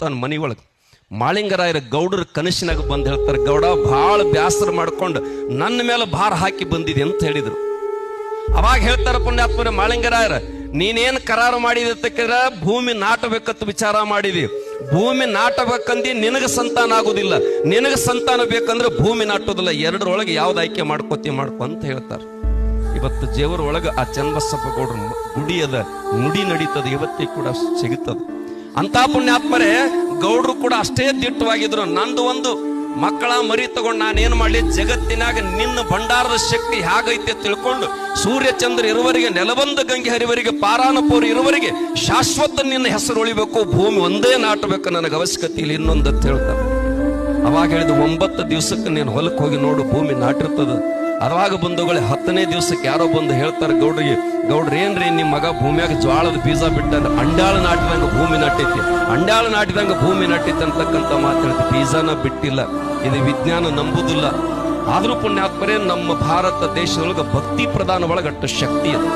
ತನ್ನ ಮನೆ ಒಳಗೆ. ಮಾಳಿಂಗರಾಯರ ಗೌಡರ ಕನಸಿನಾಗ ಬಂದು ಹೇಳ್ತಾರೆ, ಗೌಡ, ಭಾಳ ಬ್ಯಾಸರ ಮಾಡ್ಕೊಂಡು ನನ್ನ ಮೇಲೆ ಭಾರ ಹಾಕಿ ಬಂದಿದೆ ಅಂತ ಹೇಳಿದರು. ಅವಾಗ ಹೇಳ್ತಾರೆ ಪುಣ್ಯಾತ್ಮರ, ಮಾಳಿಂಗರಾಯರ, ನೀನೇನು ಕರಾರು ಮಾಡಿದ ಭೂಮಿ ನಾಟಬೇಕಂತ ವಿಚಾರ ಮಾಡಿದಿ. ಭೂಮಿ ನಾಟಬೇಕಂದು ನಿನಗೆ ಸಂತಾನ ಆಗುದಿಲ್ಲ. ನಿನಗೆ ಸಂತಾನ ಬೇಕಂದ್ರೆ ಭೂಮಿ ನಾಟೋದಿಲ್ಲ. ಎರಡರೊಳಗೆ ಯಾವ್ದು ಆಯ್ಕೆ ಮಾಡ್ಕೋತಿ, ಮಾಡ್ಕೊ ಅಂತ ಹೇಳ್ತಾರೆ. ಇವತ್ತು ಜೇವರೊಳಗೆ ಆ ಚನ್ನಬಸಪ್ಪ ಗೌಡ್ರ ಗುಡಿಯದ ನುಡಿ ನಡೀತದೆ ಇವತ್ತಿಗೆ ಕೂಡ ಸಿಗುತ್ತದೆ. ಅಂತ ಪುಣ್ಯಾತ್ಮರೇ, ಗೌಡ್ರು ಕೂಡ ಅಷ್ಟೇ ದಿಟ್ಟವಾಗಿದ್ರು. ನಂದು ಒಂದು ಮಕ್ಕಳ ಮರಿ ತಗೊಂಡು ನಾನೇನ್ ಮಾಡಲಿ, ಜಗತ್ತಿನಾಗ ನಿನ್ನ ಭಂಡಾರದ ಶಕ್ತಿ ಹೇಗೈತೆ ತಿಳ್ಕೊಂಡು ಸೂರ್ಯ ಚಂದ್ರ ಇರುವರಿಗೆ, ನೆಲಬಂದ ಗಂಗೆ ಹರಿವರಿಗೆ, ಪಾರಾನಪುರ ಇರುವರಿಗೆ ಶಾಶ್ವತ ನಿನ್ನ ಹೆಸರು ಉಳಿಬೇಕು, ಭೂಮಿ ಒಂದೇ ನಾಟಬೇಕು ನನಗೆ ಅವಶ್ಯಕತೆ ಇಲ್ಲಿ, ಇನ್ನೊಂದು ಅಂತ ಹೇಳ್ತಾರೆ. ಅವಾಗ ಹೇಳಿದ ಒಂಬತ್ತು ದಿವಸಕ್ಕೆ ನೀನು ಹೊಲಕ್ಕೆ ಹೋಗಿ ನೋಡು, ಭೂಮಿ ನಾಟಿರ್ತದ. ಅವಾಗ ಬಂಧುಗಳೇ ಹತ್ತನೇ ದಿವಸಕ್ಕೆ ಯಾರೋ ಬಂದು ಹೇಳ್ತಾರೆ, ಗೌಡ್ರಿಗೆ, ಗೌಡ್ರಿ, ಏನ್ರಿ ನಿಮ್ಮ ಮಗ ಭೂಮಿಯಾಗ ಜ್ವಾಳದ ಬೀಜ ಬಿಟ್ಟ ಅಂಡಾಳ ನಾಟಿದಂಗ ಭೂಮಿ ನಟ್ಟೈತಿ. ಅಂಡಾಳ ನಾಟಿದಂಗ ಭೂಮಿ ನಟ್ಟೈತಿ ಅಂತಕ್ಕಂಥ ಮಾತಾಡ್ತಿ ಬೀಜನ ಬಿಟ್ಟಿಲ್ಲ, ಇದು ವಿಜ್ಞಾನ ನಂಬುದಿಲ್ಲ. ಆದ್ರೂ ಪುಣ್ಯಾತ್ಮರೇ ನಮ್ಮ ಭಾರತ ದೇಶದೊಳಗೆ ಭಕ್ತಿ ಪ್ರಧಾನ ಒಳಗಟ್ಟು ಶಕ್ತಿ ಇದೆ